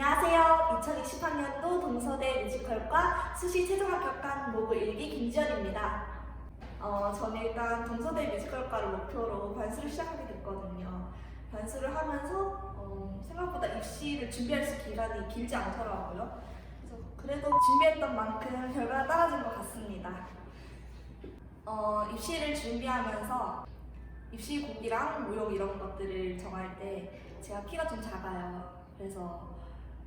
안녕하세요. 2020학년도 동서대 뮤지컬과 수시 최종 합격한 모부 1기 김지연입니다. 어, 저는 일단 동서대 뮤지컬과를 목표로 반수를 시작하게 됐거든요. 반수를 하면서 어, 생각보다 입시를 준비할 수 기간이 길지 않더라고요. 그래서 그래도 준비했던 만큼 결과가 따라진 것 같습니다. 어, 입시를 준비하면서 입시 곡이랑 모형 이런 것들을 정할 때 제가 키가 좀 작아요. 그래서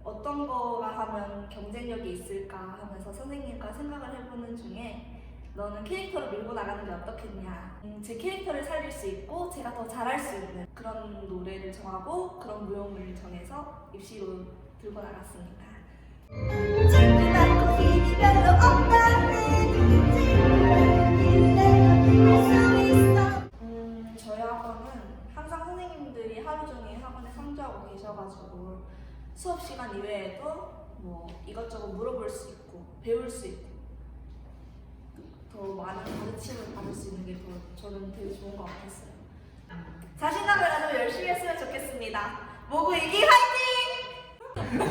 어떤 거가 하면 경쟁력이 있을까 하면서 선생님과 생각을 해보는 중에 너는 캐릭터를 밀고 나가는 게 어떻겠냐. 음, 제 캐릭터를 살릴 수 있고 제가 더 잘할 수 있는 그런 노래를 정하고 그런 무용을 정해서 입시로 들고 나갔습니다. 별로 음, 저희 학원은 항상 선생님들이 하루 종일 학원에 상주하고 계셔가지고 수업 시간 이외에도 뭐 이것저것 물어볼 수 있고 배울 수 있고 더 많은 가르침을 받을 수 있는 게 더 저는 되게 좋은 것 같았어요. 자신감을 가지고 열심히 했으면 좋겠습니다. 모구 일기 화이팅!